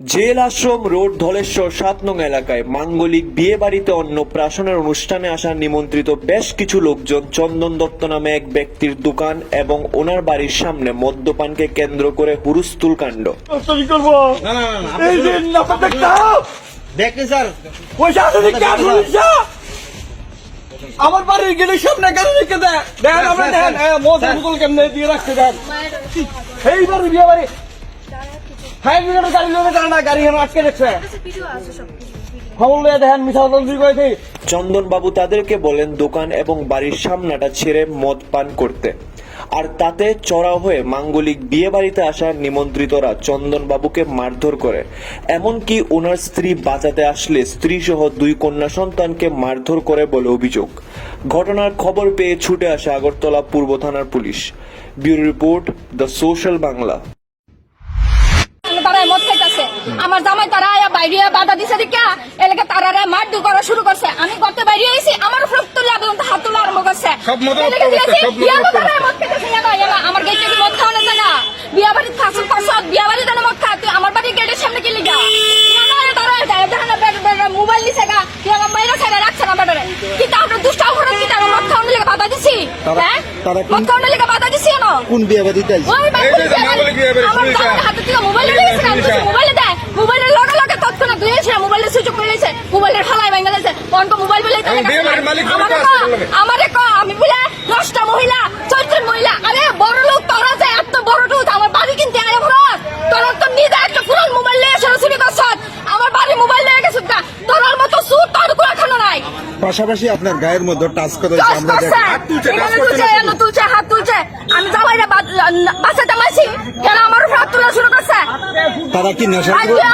Jail আশ্রম road Dhaleshwar সাত নং এলাকায় মাঙ্গলিক বিয়ে বাড়িতে অন্য অন্নপ্রাশনের অনুষ্ঠানে আসা নিমন্ত্রিত বেশ কিছু লোকজন চন্দন দত্ত নামে এক ব্যক্তির দোকান এবং ওনার বাড়ির সামনে মদ্যপানকে কেন্দ্র করে হুরুস্তুল কাণ্ড। আমার বাড়ির গেটের সামনে গাড়ি রেখে দেয়? দেখেন দেখেন বোতল কেমনে দিয়ে রাখতে দেন? এই বাড়ি বিয়ে বাড়ি ফায়ার ব্রিগেডের গাড়ি লোকে জানে না গাড়ি হেন আটকে রেখেছে খবর লয়ে দেখেন মিশা তন্ত্রী করেছি চন্দনবাবু তাদেরকে বলেন দোকান এবং বাড়ির সামনাটা ছেড়ে মদ পান করতে। আর তাতে চড়াও হয়ে মাঙ্গলিক বিয়ে বাড়িতে আসা নিমন্ত্রিতরা চন্দনবাবুকে মারধর করে। এমনকি ওনার স্ত্রী বাঁচাতে আসলে স্ত্রী সহ দুই কন্যা সন্তানকে মারধর করে বলে অভিযোগ। ঘটনার খবর পেয়ে ছুটে আসে আগরতলা পূর্ব থানার police. Bureau report the social Bangla. তারা মদ খাইতেছে। আমার জামাই তারা আয়া বাইরে বাধা দিছে দিকা এলাকা তারা মারধর করা শুরু করছে। আমি গতে বাইরে আইছি আমার উপর তুলে আদন্ত হাত তুলে আরম্ভ করছে। আমার গেটে কি মদ খাওয়ানো যায় না? বিয়া বাড়ি ফাঁসুল ফাঁসত বিয়া বাড়ি জানে মদ খা তুই আমার বাড়ি গেটের সামনে কি না মোবাইল নিছে গা। তুই আমার মাইরা ছেড়ে রাখছে না বেটারে কিন্তু আমরা দুষ্ট অপরাধ কি তারা মদ খাওয়ানোর লেগে বাধা দিছি? হ্যাঁ? কি- মদ খাওয়ানোর লেগে বাধা কোন বিয়ে বাড়িতে আইছে? মোবাইল গেছে দেয় মোবাইলের লগে লগে তৎক্ষণাৎ দুই ছিল মোবাইলের সুইচ অফ করে দিয়েছে মোবাইলের ফালাই ভেঙে দিয়েছে। অনক মোবাইল বলে। আমারে ক আমি বলে দশটা মহিলা চৈত্র মহিলা আরে বড় লোক তোরা যে এত বড় টুত আমার বাড়ি কিনতে আয় ভরত তোরা তো নিজে একটা পুরান মোবাইল নিয়ে সরাসরি করছ আমার বাড়ি মোবাইল নিয়ে গেছিস গা তোর মতো সুর তোর কোনো এখনও নাই পাশাপাশি আপনার গায়ের মধ্যে টাচ করে আমরা দেখি। হাত তুলছে, টাচ করছে না তুলছে হাত তুলছে। আমি জামাইরা বাসাতে মাইছি কেন আমার উপর হাত তোলা শুরু করছে? তারা কি নেশাগ্রস্ত?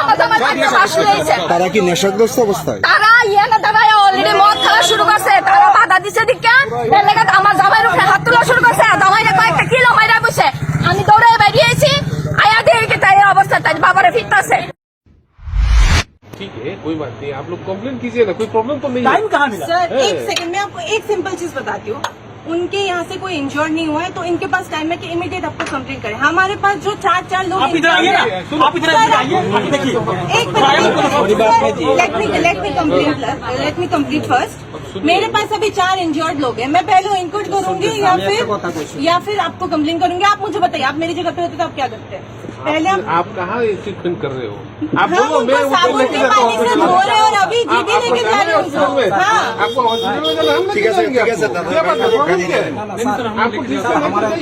তারা কি নেশাগ্রস্ত অবস্থায়? তারা ইয়ে না তারা অলরেডি মদ খাওয়া শুরু করছে। তারা বাধা দিছে দিকে। এর লেগে আমার জামাইয়ের উপরে হাত তোলা শুরু করছে। জামাইরা কয়েকটা কিলো মাইরা বসে। नहीं आप लोग कंप्लेन कीजिए ना कोई प्रॉब्लम तो नहीं है। टाइम कहाँ मिला? सर एक सेकंड मैं आपको एक सिंपल चीज़ बताती हूँ। उनके यहाँ से कोई इंश्योर नहीं हुआ है तो इनके पास टाइम है कि इमीडिएट आपको कंप्लेन करें। हमारे पास जो चार चार लोग आप इधर आइए ना। आप इधर आइए देखिए। एक minute let me let me complain let me complete first मेरे पास अभी चार इंजर्ड लोग हैं। मैं पहले इनको करूँगी या फिर या फिर आपको कंप्लेन करूँगी। आप मुझे बताइए आप मेरी जगह पे होते तो आप क्या करते? हैं पहले हम आप कहाँ ये ट्रीटमेंट कर रहे हो आप हम बोलो मैं उनको ऊपर साबुन लेके के जाता हूँ पानी से धो रहे हैं और अभी आप- जीपी आप लेके जा रहे हैं हॉस्पिटल में उनको हाँ आपको हॉस्पिटल में जाना हम ठीक लेके है सर, जाएंगे ठीक है सर, आपको। दादा, क्या बात है गाड़ी प्रॉब्लम क्या है गाड़ी आपको ठीक से नहीं चाहिए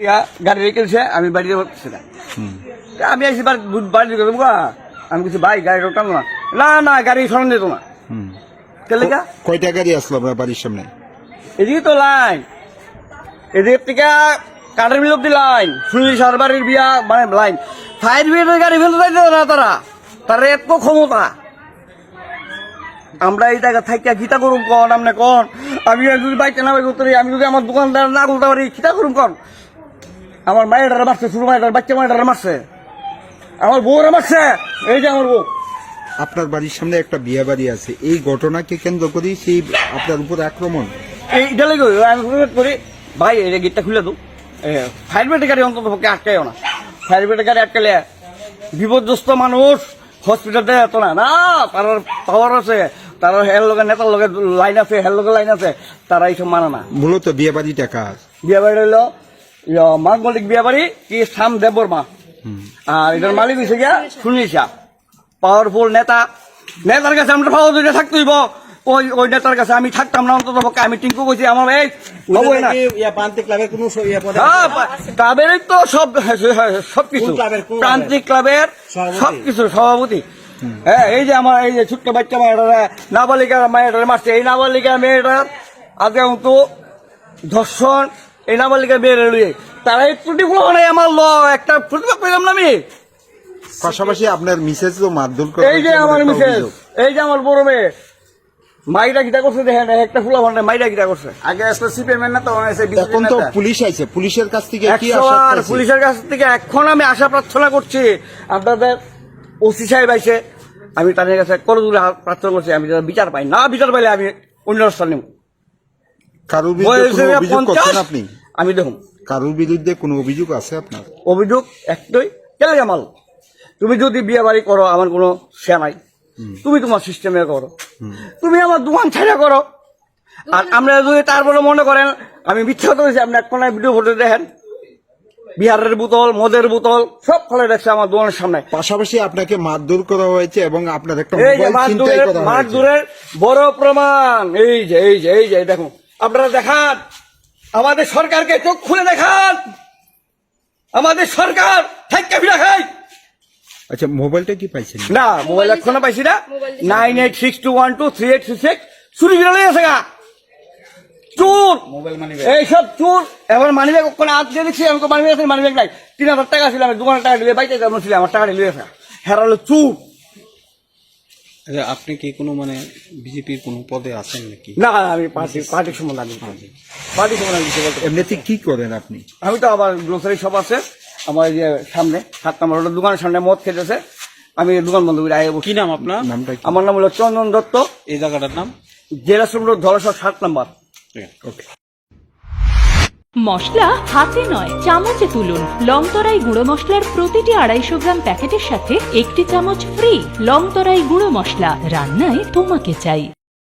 ইয়া, গাড়ি রেখে দিছে, আমি বাড়িতে বসছি না তা আমি আইসি বাড়ি বাড়ি করবো গা। আমি কিছু ভাই গাড়ি রোটাম না না না গাড়ি সরান দিত না কে লেখা কয়টা গাড়ি আসলো আপনার বাড়ির সামনে এদিকে তো লাইন। এদিক থেকে কাঠের মিল অব্দি লাইন। সুনীল সারবারের বিয়া মানে লাইন। ফায়ার ব্রিগেডের গাড়ি ফেলতে যাইতে না তারা। তারা এত ক্ষমতা। আমরা এই জায়গা থাকিয়া গীতা করুম কন, আমনে কন। আমি যদি বাইকে না করতে আমি যদি আমার দোকানদার না করতে পারি গীতা করুম কন। আমার মায়ের মারছে শুরু মায়ের বাচ্চা মায়ের মারছে। আমার বউরা মারছে। এই যে আমার বউ। আপনার বাড়ির সামনে একটা বিয়ে বাড়ি আছে। এই ঘটনাকে কেন্দ্র করে সেই আপনার উপর আক্রমণ। এইটা লেগে আমি করি ভাই এই গেটটা খুলে দো ফায়ার ব্রিগেড গাড়ি অন্তত পক্ষে আটকাইও না। ফায়ার ব্রিগেড গাড়ি আটকালে বিপদগ্রস্ত মানুষ হসপিটালে এত না না তার পাওয়ার আছে তার হের লগে নেতার লগে লাইন আছে হের লগে লাইন আছে তারা এইসব মানে না। মূলত বিয়ে বাড়িটা কাজ বিয়ে বাড়ি হইল মাঙ্গলিক বিয়ে বাড়ি কি সাম দেববর্মা আর এটার মালিক হয়েছে গিয়া সুনীল শাহ পাওয়ারফুল নেতা। নেতার কাছে আমরা পাওয়া দুইটা থাকতে হইব ওই ওই নেতার কাছে আমি থাকতাম না অন্তত পক্ষে আমি টিঙ্কু কইছি আমার এই নবই না। হ্যাঁ, ক্লাবেরই তো সব সব কিছু। প্রান্তিক ক্লাবের সব কিছু সভাপতি। হ্যাঁ এই যে আমার এই যে ছোট্ট বাচ্চা মেয়েটা নাবালিকা মেয়েটা মারছে এই নাবালিকা মেয়েটার আজকে তো ধর্ষণ এই নাবালিকা মেয়ের লইয়ে তারা এই ত্রুটিগুলো মানে আমার ল একটা প্রতিভা পেলাম না আমি। পাশাপাশি আপনার মিসেস তো মারধর এই যে আমার মিসেস এই যে আমার বড় মেয়ে মাইরা গীতা করছে দেখেন একটা ফুলা ভান্ডার মাইরা গীতা করছে। আগে আসলে না তো এখন তো পুলিশ আইছে পুলিশের কাছ থেকে কি আশা আর পুলিশের কাছ থেকে এখন আমি আশা প্রার্থনা করছি। আপনাদের ওসি সাহেব আইছে আমি তাদের কাছে প্রার্থনা করছি আমি বিচার পাই। না বিচার পাইলে আমি অন্য রাস্তা নেব। কারোর বিরুদ্ধে কোনো অভিযোগ করছেন আপনি? আমি দেখুন। কারোর বিরুদ্ধে কোনো অভিযোগ আছে আপনার? অভিযোগ একটাই কেলে জামাল? তুমি যদি বিয়ে বাড়ি করো আমার কোনো সে নাই। তুমি তোমার সিস্টেমে করো। তুমি আমার দোকান ছাড়া করো। আর আমরা যদি তারপরে মনে করেন আমি মিথ্যা করেছি আপনি এক কোনায় ভিডিও ফটো দেখেন। বিহারের বোতল মদের বোতল সব ফলে দেখছে আমার দোকানের সামনে। পাশাপাশি আপনাকে মারধর করা হয়েছে এবং আপনার একটা মারধরের বড় প্রমাণ। এই যে এই যে এই যে দেখুন। আপনারা দেখান। আমাদের সরকারকে চোখ খুলে দেখান। আমাদের সরকার থাইকা ফিরা খাই আচ্ছা মোবাইলটা কি পাইছেন? না মোবাইল এখনও পাইছি না। Nine eight six two one two three eight six six. চুরি ফিরে আছে গা। চোর! এইসব চোর! এবার মানি ব্যাগ ওখানে হাত দিয়ে দেখছি আমি মানি ব্যাগ মানি ব্যাগ নাই। তিন হাজার টাকা ছিল আমি দোকানের টাকা দিলে বাইতে যাব ছিল আমার টাকা দিলে হেরালো চুর! আচ্ছা, আপনি কি কোনো মানে বিজেপির কোনো পদে আছেন নাকি? না আমি পার্টি পার্টির সম্বন্ধে আমি পার্টি। সম্বন্ধে। এমনিতে কি করেন আপনি? আমি তো আবার গ্রোসারি শপ আছে। আমার এই যে সামনে সাত নম্বর রোডের দোকানের সামনে মদ খেতেছে। আমি দোকান বন্ধ করে আগে কি নাম আপনার? নামটা আমার নাম হলো চন্দন দত্ত। এই জায়গাটার নাম? জেলা শ্রম রোড সাত নম্বর। ওকে মশলা হাতে নয় চামচে তুলুন। লংতরাই গুঁড়ো মশলার প্রতিটি আড়াইশো গ্রাম প্যাকেটের সাথে একটি চামচ ফ্রি লংতরাই গুঁড়ো মশলা। রান্নায় তোমাকে চাই।